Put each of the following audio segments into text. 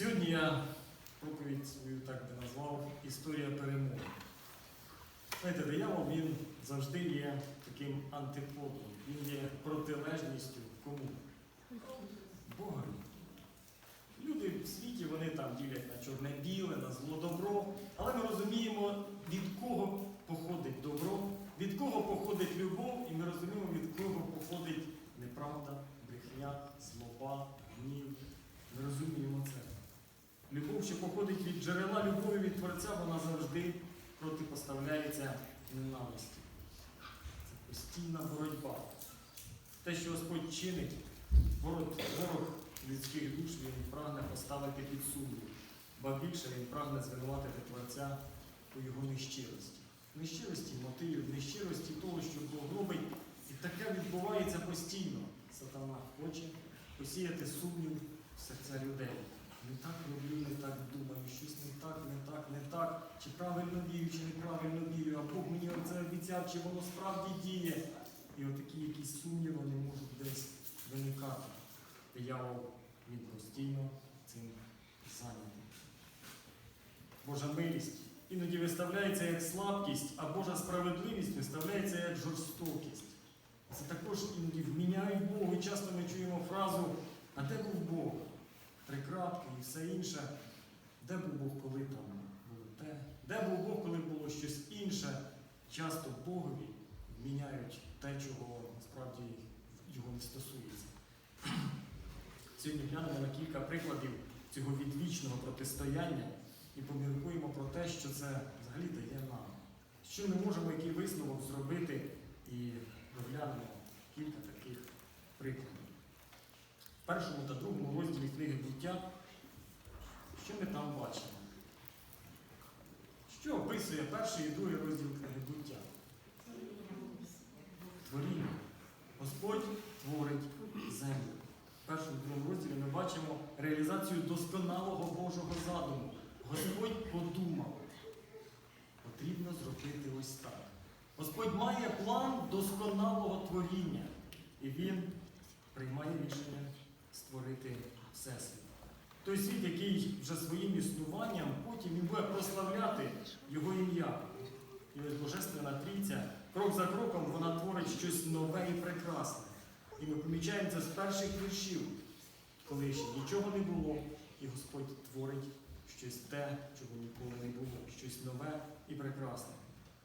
Сьогодні я проповідь свою так би назвав Історія перемоги. Знаєте, диявол він завжди є таким антиподом, він є протилежністю кому? Богові. Люди в світі вони там ділять на чорне-біле, на зло-добро, але ми розуміємо, від кого походить добро, від кого походить любов, і ми розуміємо, від кого походить неправда, брехня, злоба, гнів. Ми розуміємо це. Любов, що походить від джерела любові від Творця, вона завжди протипоставляється ненависті. Це постійна боротьба. Те, що Господь чинить, ворог, людських душ він прагне поставити під сумнів, ба більше він прагне звинуватити Творця у його нещирості. Нещирості мотивів, нещирості того, що Бог робить. І таке відбувається постійно. Сатана хоче посіяти сумнів в серця людей. Не так роблю, не так думаю, щось не так, не так, не так. Чи правильно вірю, чи неправильно вірю, а Бог мені це обіцяв, чи воно справді діє. І отакі якісь сумніви вони можуть десь виникати. Диявол він постійно цим зайнятий. Божа милість іноді виставляється як слабкість, а Божа справедливість виставляється як жорстокість. Це також іноді вміняють Богу. І часто ми чуємо фразу, а де був Бог? Прикратки і все інше. Де був Бог, коли там було те? Де був Бог, коли було щось інше? Часто Богові вміняють те, чого насправді його не стосується. Сьогодні глянемо на кілька прикладів цього відвічного протистояння і поміркуємо про те, що це взагалі дає нам. Що ми можемо, який висновок зробити, і розглянемо кілька таких прикладів. Першому та другому розділі книги буття, що ми там бачимо? Що описує перший і другий розділ книги буття? Творіння. Господь творить землю. В першому і другому розділі ми бачимо реалізацію досконалого Божого задуму. Господь подумав. Потрібно зробити ось так. Господь має план досконалого творіння. І Він приймає рішення створити Всесвіт. Той світ, який вже своїм існуванням потім він буде прославляти Його ім'я. І ось Божественна Трійця, крок за кроком, вона творить щось нове і прекрасне. І ми помічаємо це з перших віршів, коли ще нічого не було, і Господь творить щось те, чого ніколи не було, щось нове і прекрасне.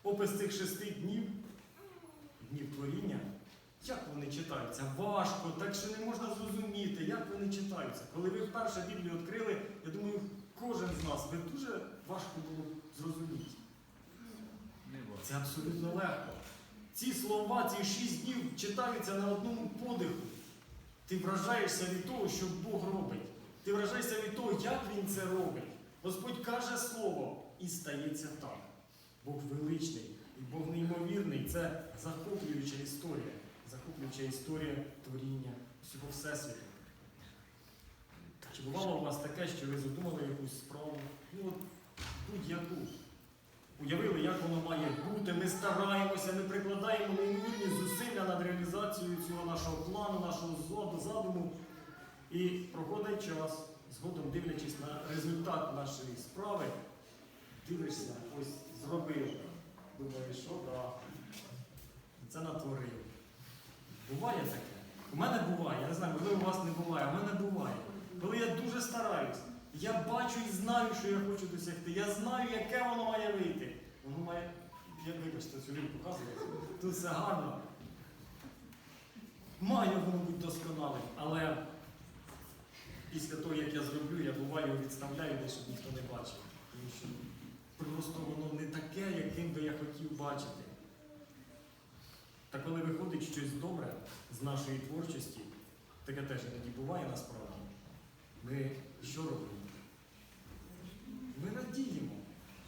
Опис цих шести днів, днів творіння, як вони читаються? Важко, так що не можна зрозуміти, як вони читаються. Коли ви вперше Біблію відкрили, я думаю, кожен з нас, ви дуже важко було зрозуміти. Це абсолютно легко. Ці слова, ці шість днів читаються на одному подиху. Ти вражаєшся від того, що Бог робить. Ти вражаєшся від того, як Він це робить. Господь каже слово і стається так. Бог величний і Бог неймовірний. Це захоплююча історія. Захоплююча історія творіння всього Всесвіту. Чи бувало у вас таке, що ви задумали якусь справу? Ну от будь-яку. Уявили, як воно має бути, ми стараємося, ми прикладаємо неймовірні зусилля над реалізацією цього нашого плану, нашого задуму. І проходить час, згодом дивлячись на результат нашої справи, дивишся, ось зробив. Думаєш, що да. Це натворив. Буває таке? У мене буває, я не знаю, можливо, у вас не буває, у мене буває. Коли я дуже стараюсь, я бачу і знаю, що я хочу досягти. Я знаю, яке воно має вийти. Воно має, я вибачте, цю рік показується. Тут все гарно. Має воно бути досконалим, але після того, як я зроблю, я буваю відставляю десь, щоб ніхто не бачив. Тому що просто воно не таке, яким би я хотів бачити. Та коли виходить щось добре з нашої творчості, таке теж іноді буває насправді, ми що робимо? Ми радіємо.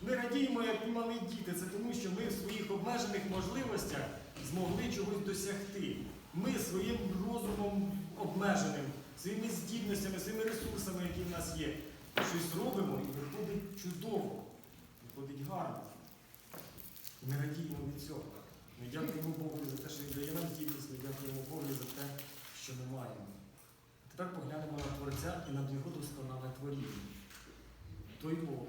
Ми радіємо, як малі діти. Це тому, що ми в своїх обмежених можливостях змогли чогось досягти. Ми своїм розумом обмеженим, своїми здібностями, своїми ресурсами, які в нас є, щось робимо і виходить чудово, виходить гарно. Ми радіємо від цього. Ми дякуємо Богу дає нам здібність, ми дякуємо Богу за те, що ми маємо. Тепер поглянемо на Творця і на його досконале творіння. Той Бог,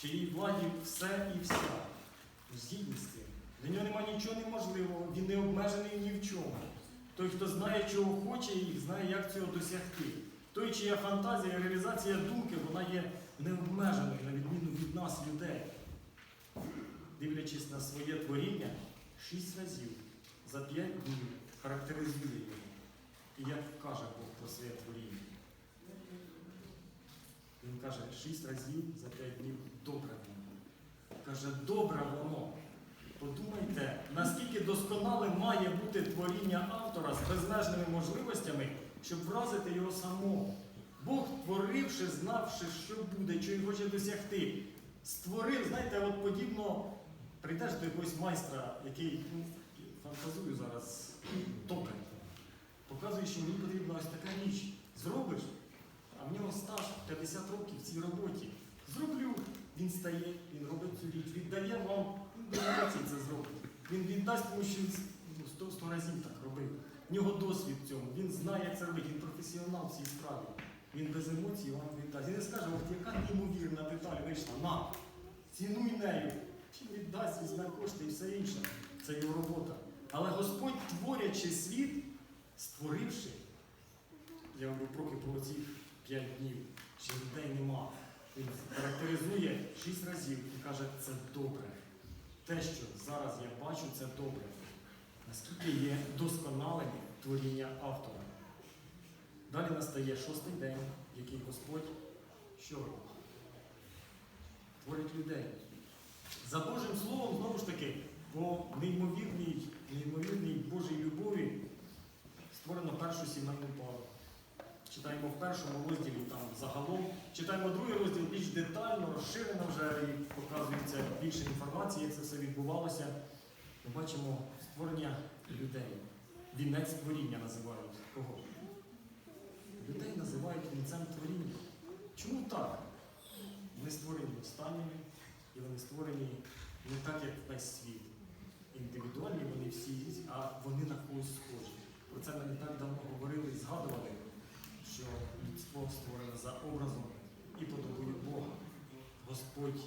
чиїй владі все і вся. З цим. Для нього немає нічого неможливого, він не обмежений ні в чому. Той, хто знає, чого хоче, і знає, як цього досягти. Той, чия фантазія реалізація думки, вона є необмеженою, на відміну від нас, людей. Дивлячись на своє творіння, шість разів за п'ять днів характеризує його. І як каже Бог про своє творіння. Він каже, шість разів за п'ять днів добре воно. Каже, добре воно. Подумайте, наскільки досконалим має бути творіння автора з безмежними можливостями, щоб вразити його самого. Бог, творивши, знавши, що буде, що він хоче досягти, створив, знаєте, от подібно прийдеш до якогось майстра, який ну, фантазую зараз, токар. Показує, що мені потрібна ось така річ. Зробиш, а в нього стаж 50 років в цій роботі. Зроблю. Він стає, він робить цю річ, віддає вам, він це зробить. Він віддасть, тому що він ну, 100, 100 разів так робив. В нього досвід в цьому, він знає, як це робити, він професіонал в цій справі. Він без емоцій вам віддасть. Він не скаже, от яка неймовірна деталь вийшла, на, цінуй нею. Він віддасть, візьме кошти і все інше. Це його робота. Але Господь, творячи світ, створивши, я говорю поки про ці п'ять днів, ще людей нема. Він характеризує шість разів і каже, це добре. Те, що зараз я бачу, це добре. Наскільки є досконалені творіння автора. Далі настає шостий день, який Господь що робить? Творить людей. За Божим Словом, знову ж таки, по неймовірній, неймовірній Божій любові створено першу сімейну пару. Читаємо в першому розділі там загалом. Читаємо другий розділ більш детально, розширено вже і показується більше інформації, як це все відбувалося. Ми бачимо створення людей. Вінець творіння називають кого? Людей називають вінцем творіння. Чому так? Вони створені останніми, і вони створені не так, як весь світ. Індивідуальні вони всі, а вони на когось схожі. Про це ми не так давно говорили і згадували, що людство створене за образом і подобою Бога. Господь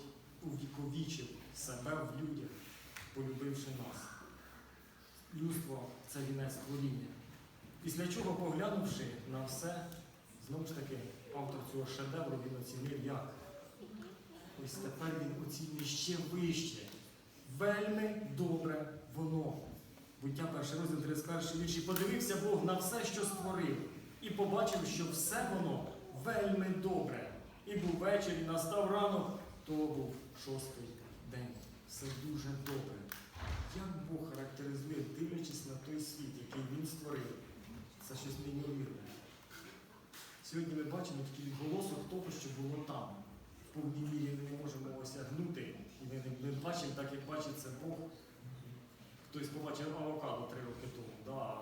увіковічив себе в людях, полюбивши нас. Людство це вінець творіння. Після чого, поглянувши на все, знову ж таки, автор цього шедевру він оцінив як. Ось тепер він оцінює ще вище. Вельми добре воно. Буття перший розділ 31 вірші. Подивився Бог на все, що створив, і побачив, що все воно вельми добре. І був вечір, і настав ранок, то був шостий день. Все дуже добре. Як Бог характеризує, дивлячись на той світ, який він створив, це щось неймовірне. Сьогодні ми бачимо такий відголосок того, що було там. В повній мірі ми не можемо осягнути, ми не, не бачимо так, як бачить це Бог. Хтось побачив авокадо три роки тому, да,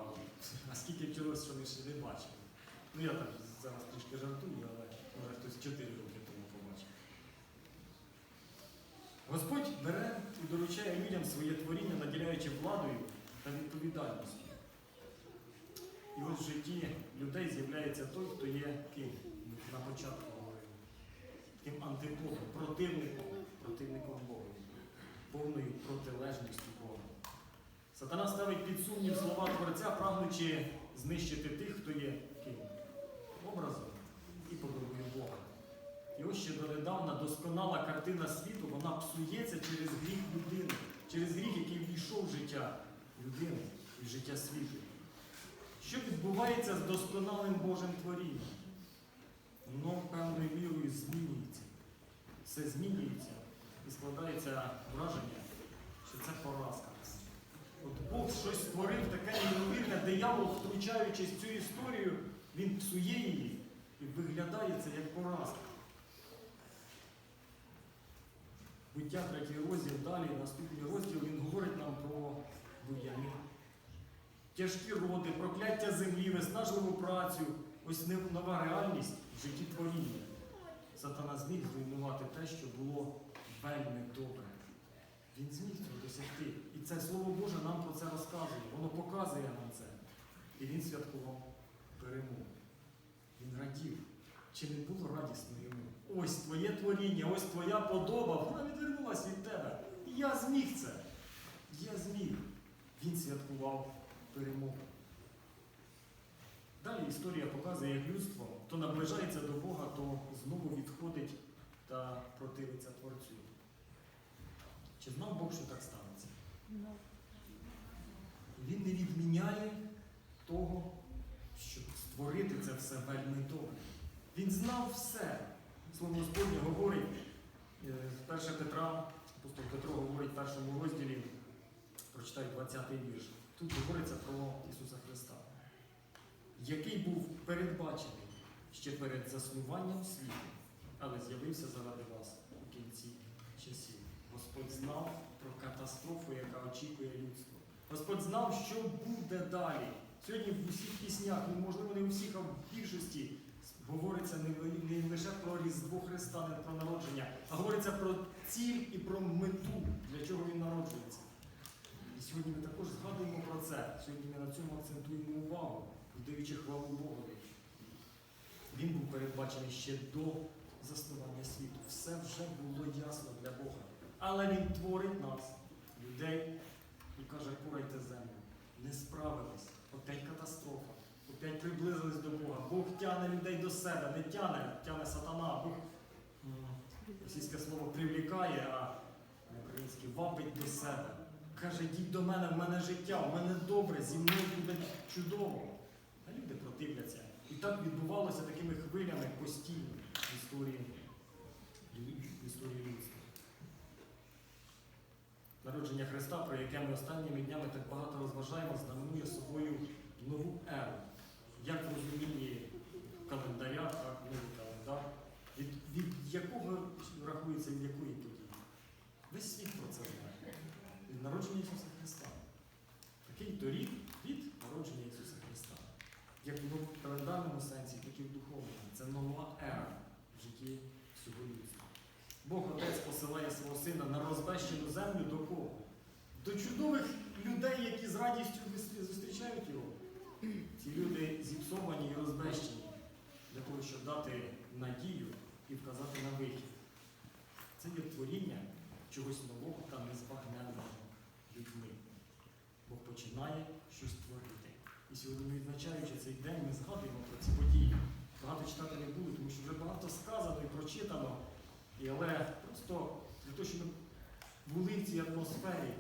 а скільки чогось, що ми ще не бачили. Ну я так зараз трішки жартую, але може хтось чотири роки тому побачив. Господь бере і доручає людям своє творіння, наділяючи владою та відповідальністю. І ось в житті людей з'являється той, хто є ким на початку говорили. Таким антиподом, противником, противником Бога, повною протилежністю Бога. Сатана ставить під сумнів слова Творця, прагнучи знищити тих, хто є ким? Образом і подобою Бога. І ось ще донедавна досконала картина світу, вона псується через гріх людини, через гріх, який ввійшов в життя людини і в життя світу. Що відбувається з досконалим Божим творінням? Воно певною мірою змінюється. Все змінюється і складається враження, що це поразка. От Бог щось створив таке неймовірне, диявол, втручаючись в цю історію, він псує її і виглядає це як поразка. Буття третій розділ, далі наступний розділ він говорить нам про буяни. Тяжкі роди, прокляття землі, виснажливу працю. Ось нова реальність в житті творіння. Сатана зміг зруйнувати те, що було вельми добре. Він зміг цього досягти. І це Слово Боже нам про це розказує. Воно показує нам це. І він святкував перемогу. Він радів. Чи не було радісно йому? Ось твоє творіння, ось твоя подоба, вона відвернулася від тебе. І я зміг це. Я зміг. Він святкував перемогу. Далі історія показує, як людство то наближається до Бога, то знову відходить та противиться Творцю. Чи знав Бог, що так станеться? Він не відміняє того, щоб створити це все вельми добре. Він знав все. Слово Господнє говорить, е, 1 Петра, апостол Петро говорить в першому розділі, прочитаю 20-й вірш. Тут говориться про Ісуса Христа, який був передбачений ще перед заснуванням світу, але з'явився заради вас. Господь знав про катастрофу, яка очікує людство. Господь знав, що буде далі. Сьогодні в усіх піснях, можливо, не у всіх, а в більшості говориться не, не лише про Різдво Христа, не про народження, а говориться про ціль і про мету, для чого він народжується. І сьогодні ми також згадуємо про це. Сьогодні ми на цьому акцентуємо увагу, віддаючи хвалу Богові. Він був передбачений ще до заснування світу. Все вже було ясно для Бога. Але Він творить нас, людей, і каже, порайте землю. Не справились. Опять катастрофа. Опять приблизились до Бога. Бог тягне людей до себе, не тягне, тягне сатана. Бог російське слово привлікає, а українське вабить до себе. Каже, йдіть до мене, в мене життя, в мене добре, зі мною буде чудово. А люди противляться. І так відбувалося такими хвилями постійно в історії, в історії людства. Народження Христа, про яке ми останніми днями так багато розважаємо, знаменує собою нову еру. Як в розумінні календаря, так, новий календар, від, від якого рахується від якої події? Весь світ про це знає. Від народження Ісуса Христа. Такий торік від народження Ісуса Христа. Як в календарному сенсі, так і в духовному. Це нова ера в житті всього людства. Бог Отець посилає свого сина на розбещену землю до кого? До чудових людей, які з радістю зустрічають його. Ці люди зіпсовані і розбещені для того, щоб дати надію і вказати на вихід. Це є творіння чогось нового та незбагненного людьми. Бог починає щось творити. І сьогодні, відзначаючи цей день, ми згадуємо про ці події. Багато читати не буду, тому що вже багато сказано і прочитано. І але просто для того, щоб були в цій атмосфері,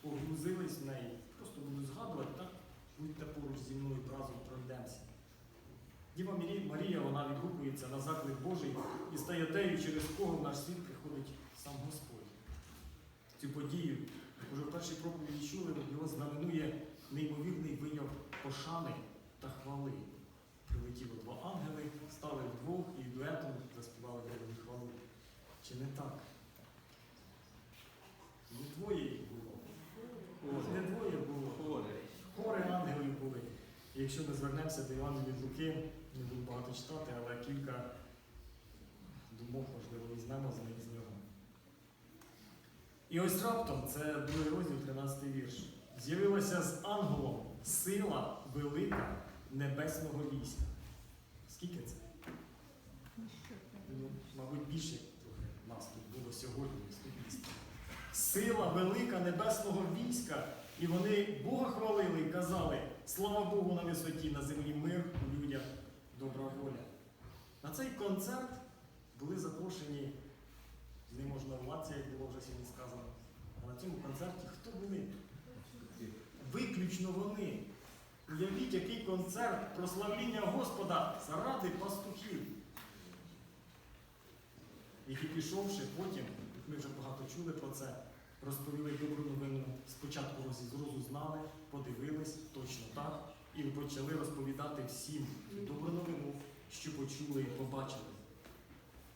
погрузились в неї, просто буду згадувати, так? Будьте поруч зі мною разом пройдемося. Діва Марія, вона відгукується на заклик Божий і стає тею, через кого в наш світ приходить сам Господь. Цю подію, уже в першій проповіді чули, його знаменує неймовірний вияв пошани та хвали. Прилетіло два ангели, стали вдвох і дуетом заспівали хвалу. Чи не так? Не двоє їх було. Не двоє було. Хори ангелів були. І якщо ми звернемося до Івана від Луки, не буду багато читати, але кілька думок, можливо, візьмемо з них з нього. І ось раптом, це другий розділ, 13 вірш. З'явилася з ангелом сила велика небесного війська. Скільки це? Ну, мабуть, більше трохи нас тут було сьогодні. Сила велика небесного війська. І вони Бога хвалили і казали, слава Богу на висоті, на землі мир, у людях добра воля. На цей концерт були запрошені не можна неможновладці, як було вже сьогодні сказано. А на цьому концерті хто були? Виключно вони. Уявіть, який концерт прославління Господа заради пастухів. Які пішовши потім, ми вже багато чули про це, розповіли добру новину. Спочатку розузнали, подивились точно так, і почали розповідати всім добру новину, що почули і побачили.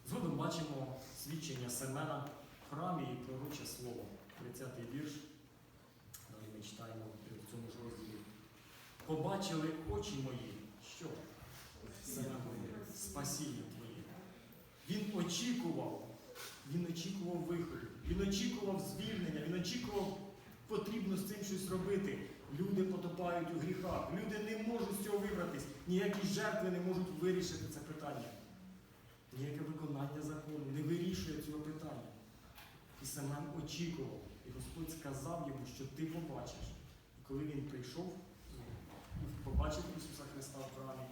Згодом бачимо свідчення Семена в храмі і пророче слово. 30-й вірш. Далі ми читаємо в цьому ж розділі. Побачили очі мої, що? Семен говорить, спасіння. Він очікував, він очікував виходу, він очікував звільнення, він очікував, потрібно з цим щось робити. Люди потопають у гріхах, люди не можуть з цього вибратись, ніякі жертви не можуть вирішити це питання. Ніяке виконання закону не вирішує цього питання. І Семен очікував, і Господь сказав йому, що ти побачиш. І коли він прийшов і побачив Ісуса Христа в храмі,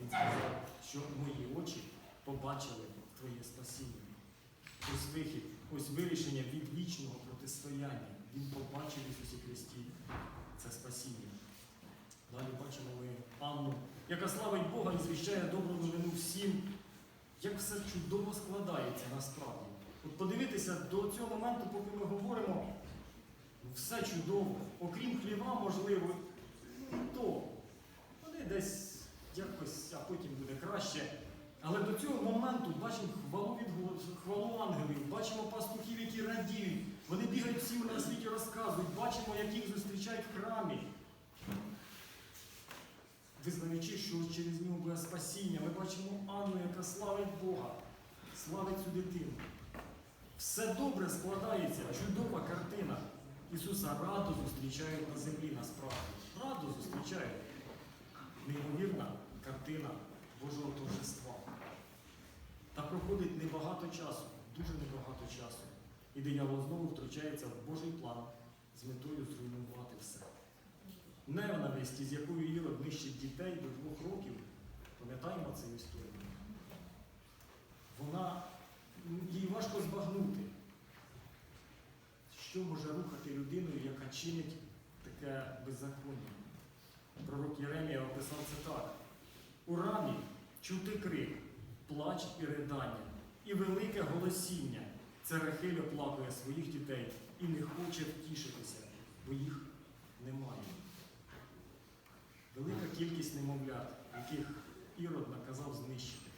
він сказав, що мої очі побачили Твоє спасіння. Ось вихід, ось вирішення від вічного протистояння. Він побачив Ісусі Христі це спасіння. Далі бачимо ми Анну, яка славить Бога і звіщає добру новину всім, як все чудово складається насправді. От подивитися до цього моменту, поки ми говоримо, все чудово, окрім хліва, можливо, то. Вони десь якось, а потім буде краще. Але до цього моменту бачимо хвалу від хвалу ангелів, бачимо пастухів, які радіють. Вони бігають всім на світі розказують, бачимо, як їх зустрічають в храмі. Визнаючи, що через нього буде спасіння, ми бачимо Анну, яка славить Бога, славить цю дитину. Все добре складається, чудова картина. Ісуса радо зустрічають на землі насправді. Радо зустрічають. Неймовірна картина Божого торжества. Та проходить небагато часу, дуже небагато часу. І диявол знову втручається в Божий план з метою зруйнувати все. Ненависті, з якою Ірод нищить дітей до двох років, пам'ятаємо цю історію. Вона їй важко збагнути, що може рухати людиною, яка чинить таке беззаконня. Пророк Єремія описав це так. У рамі чути крик, плач і ридання, і велике голосіння. Це Рахиль оплакує своїх дітей і не хоче втішитися, бо їх немає. Велика кількість немовлят, яких Ірод наказав знищити.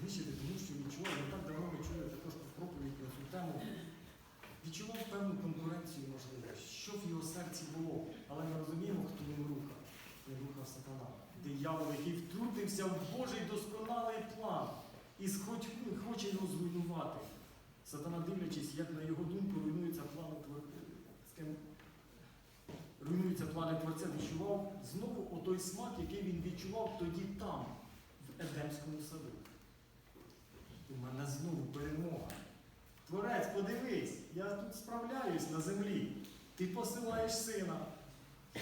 Знищити, тому що відчував, не так давно ми чули також проповідь на цю тему. Відчував певну конкуренцію, можливо, що в його серці було. Але ми розуміємо, хто ним рухав. Ним рухав сатана. Диявол, який втрутився в Божий досконалий план і схоч- хоче його зруйнувати. Сатана, дивлячись, як на його думку руйнується план твор- з ким руйнуються плани Творця, відчував знову отой смак, який він відчував тоді там, в Едемському саду. У мене знову перемога. Творець, подивись, я тут справляюсь на землі. Ти посилаєш сина.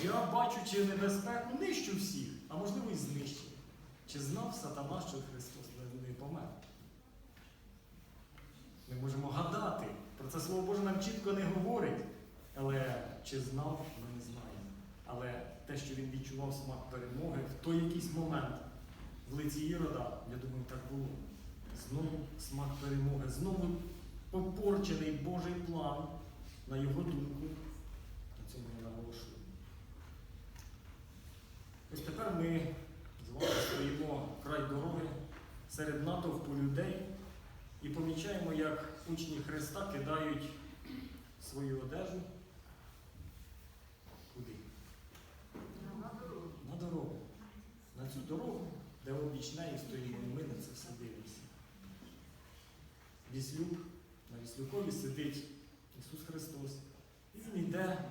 Я бачучи небезпеку, нищу всіх, а можливо і знищу. Чи знав сатана, що Христос помер? Ми можемо гадати. Про це Слово Боже нам чітко не говорить. Але чи знав, ми не знаємо. Але те, що він відчував смак перемоги в той якийсь момент в лиці Ірода, я думаю, так було. Знову смак перемоги, знову попорчений Божий план, на його думку. На цьому я наголошую. Ось тепер ми з вами стоїмо край дороги серед натовпу людей і помічаємо, як учні Христа кидають свою одежу. Куди? На дорогу. На цю дорогу, де обіч неї стоїмо, і ми на це все дивимося. Віслюк, на Віслюкові сидить Ісус Христос. І Він йде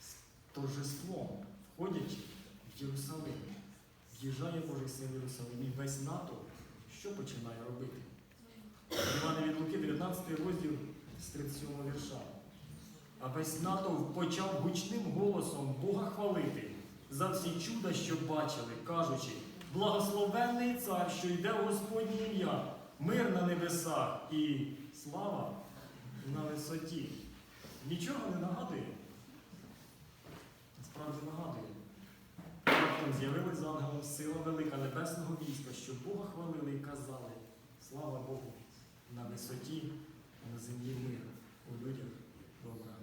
з торжеством, входячи в Єрусалим. В'їжджає Божий син Єрусалим. І весь натовп що починає робити? Івана від Луки, 19 розділ з 37 вірша. А весь натовп почав гучним голосом Бога хвалити за всі чуда, що бачили, кажучи, благословенний цар, що йде в Господнє ім'я, мир на небесах і слава на висоті. Нічого не нагадує. Насправді нагадує. Раптом з'явилась з ангелом сила велика небесного війська, що Бога хвалили і казали, слава Богу, на висоті, на землі мир, у людях добра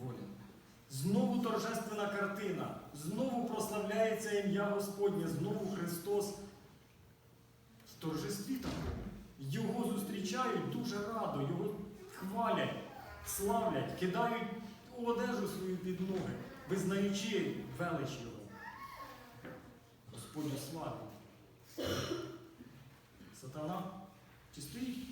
воля. Знову торжественна картина, знову прославляється ім'я Господнє, знову Христос в торжестві такому. Його зустрічають дуже радо, його хвалять, славлять, кидають у одежу свою під ноги, визнаючи велич його. Господню славі. Сатана чи стоїть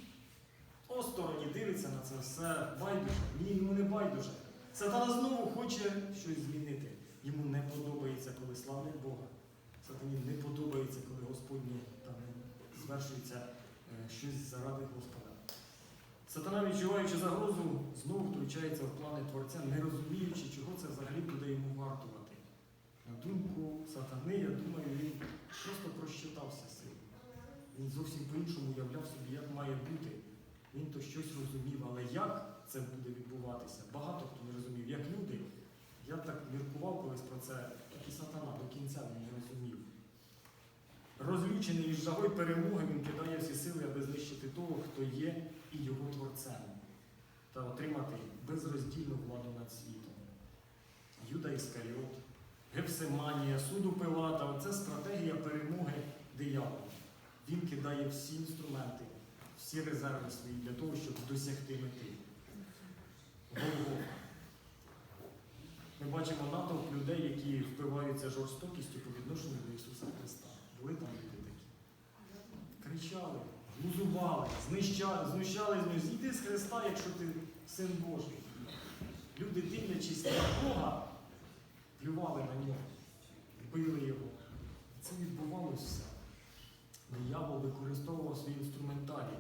осторонь дивиться на це все байдуже. Ні, йому не байдуже. Сатана знову хоче щось змінити. Йому не подобається, коли славлять Бога. Сатані не подобається, коли Господні там звершується е, щось заради Господа. Сатана, відчуваючи загрозу, знову втручається в плани Творця, не розуміючи, чого це взагалі буде йому вартувати. Думку сатани, я думаю, він просто просчитався сил. Він зовсім по-іншому уявляв собі, як має бути. Він то щось розумів, але як це буде відбуватися, багато хто не розумів. Як люди, я так міркував колись про це, так і сатана до кінця він не розумів. Розлючений із жагою перемоги, він кидає всі сили, аби знищити того, хто є і його творцем, та отримати безроздільну владу над світом. Юда Іскаріот, Гефсиманія, суду Пилата оце стратегія перемоги диявола. Він кидає всі інструменти, всі резерви свої для того, щоб досягти мети. Голгофа. Ми бачимо натовп людей, які впиваються жорстокістю по відношенню до Ісуса Христа. Були там люди такі. Кричали, глузували, знищали, знущали з нього. Зійди з Христа, якщо ти син Божий. Люди, дивлячись на Бога, плювали на нього, били його. Це відбувалося все. Диявол використовував свій інструментарій.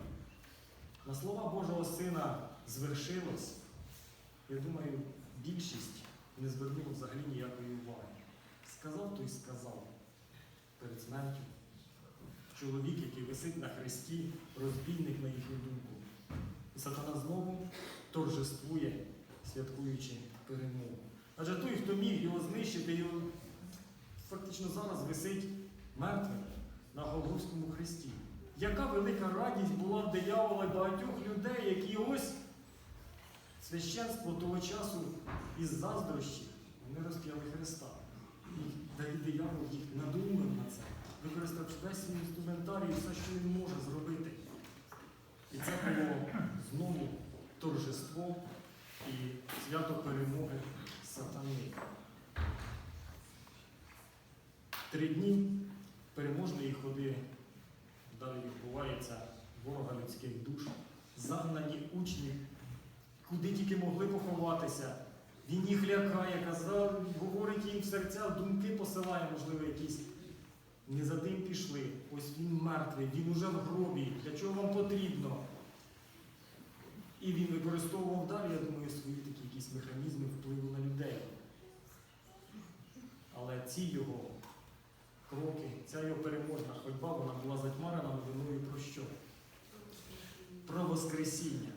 На слова Божого Сина звершилось. Я думаю, більшість не звернула взагалі ніякої уваги. Сказав, то й сказав перед смертю. Чоловік, який висить на хресті, розбійник на їхню думку. І сатана знову торжествує, святкуючи перемогу. Адже той, хто міг його знищити, його фактично зараз висить мертвим на Голгофському хресті. Яка велика радість була в диявола багатьох людей, які ось священство того часу із заздрощі вони розп'яли Христа. І диявол їх надумав на це, використав весь свій інструментарій, все, що він може зробити. І це було знову торжество і свято перемоги сатани. Три дні переможної ходи далі відбувається ворога людських душ, загнані учні, куди тільки могли поховатися. Він їх лякає, казав, говорить їм в серця, думки посилає, можливо, якісь. Не за тим пішли. Ось він мертвий, він уже в гробі. Для чого вам потрібно? І він використовував далі, я думаю, свої такі якісь механізми впливу на людей. Але ці його кроки, ця його переможна ходьба, вона була затьмарена новиною про що? Про Воскресіння.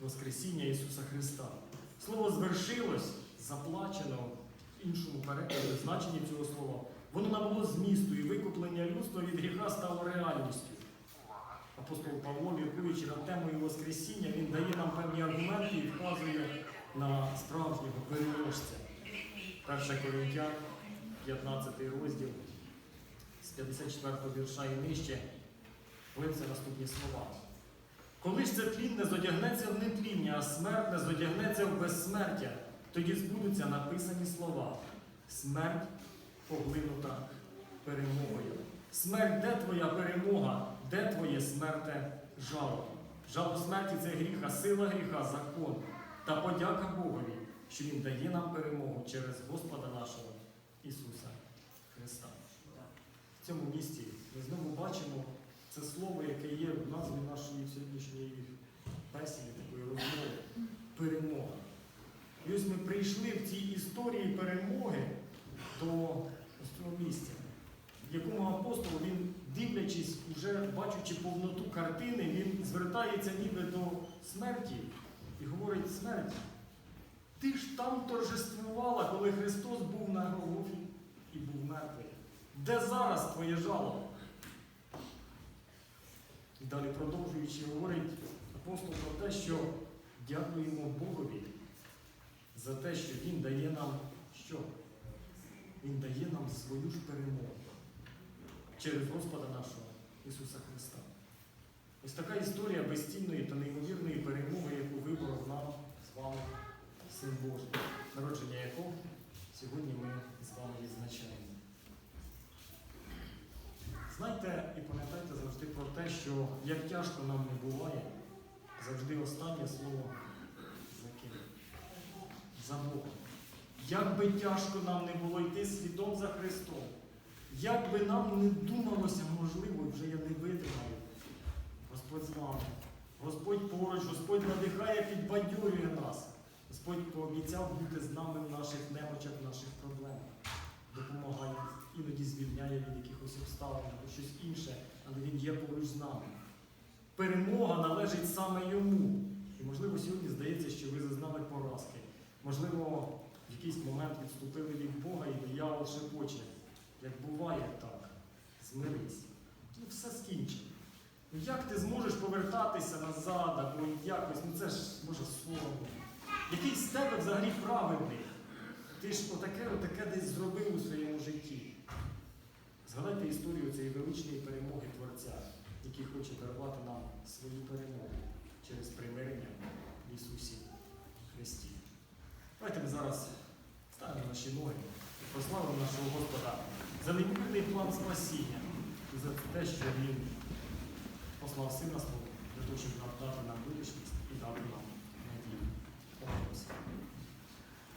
Воскресіння Ісуса Христа. Слово звершилось, заплачено в іншому перекладі, значенні цього слова. Воно набуло змісту і викуплення людства від гріха стало реальністю. Апостол Павло, міркуючи над темою Воскресіння, він дає нам певні аргументи і вказує на справжнього переможця. 1 Коринтян, 15 розділ, з 54 вірша і нижче, говориться наступні слова. Коли ж це тлінне зодягнеться в нетління, а смертне зодягнеться в безсмертя, тоді збудуться написані слова. Смерть поглинута перемогою. Смерть, де твоя перемога? Де твоє смерте жало? Жало смерті це гріх, а сила гріха закон. Та подяка Богові, що Він дає нам перемогу через Господа нашого Ісуса Христа. В цьому місці ми знову бачимо це слово, яке є в назві нашої сьогоднішньої бесіди, такої розмови перемога. І ось ми прийшли в цій історії перемоги до ось цього місця, в якому апостол, він, дивлячись, уже бачучи повноту картини, він звертається ніби до смерті і говорить смерть. Ти ж там торжествувала, коли Христос був на Голгофі і був мертвий. Де зараз твоє жало? І далі продовжуючи, говорить апостол про те, що дякуємо Богові за те, що Він дає нам що? Він дає нам свою ж перемогу через Господа нашого Ісуса Христа. Ось така історія безцінної та неймовірної перемоги, яку виборов нам з вами Син Божий, народження якого сьогодні ми з вами відзначаємо. Знайте і пам'ятайте завжди про те, що як тяжко нам не буває, завжди останнє слово за ким? За Богом. Як би тяжко нам не було йти слідом за Христом, як би нам не думалося, можливо, вже я не витримаю. Господь з нами, Господь поруч, Господь надихає, підбадьорює нас. Господь пообіцяв бути з нами в наших немочах, в наших проблемах. Допомагає, іноді звільняє від якихось обставин або щось інше, але Він є поруч з нами. Перемога належить саме йому. І, можливо, сьогодні здається, що ви зазнали поразки. Можливо, в якийсь момент відступили від Бога і диявол шепоче. Як буває так, змирись. Ну все скінчено. Ну як ти зможеш повертатися назад або якось, ну це ж може соромно. Який з тебе взагалі праведний? Ти ж отаке, отаке десь зробив у своєму житті. Згадайте історію цієї величної перемоги Творця, який хоче дарувати нам свою перемогу через примирення в Ісусі Христі. Давайте ми зараз станемо наші ноги і прославимо нашого Господа за неймовірний план спасіння і за те, що Він послав сина свого для того, щоб нам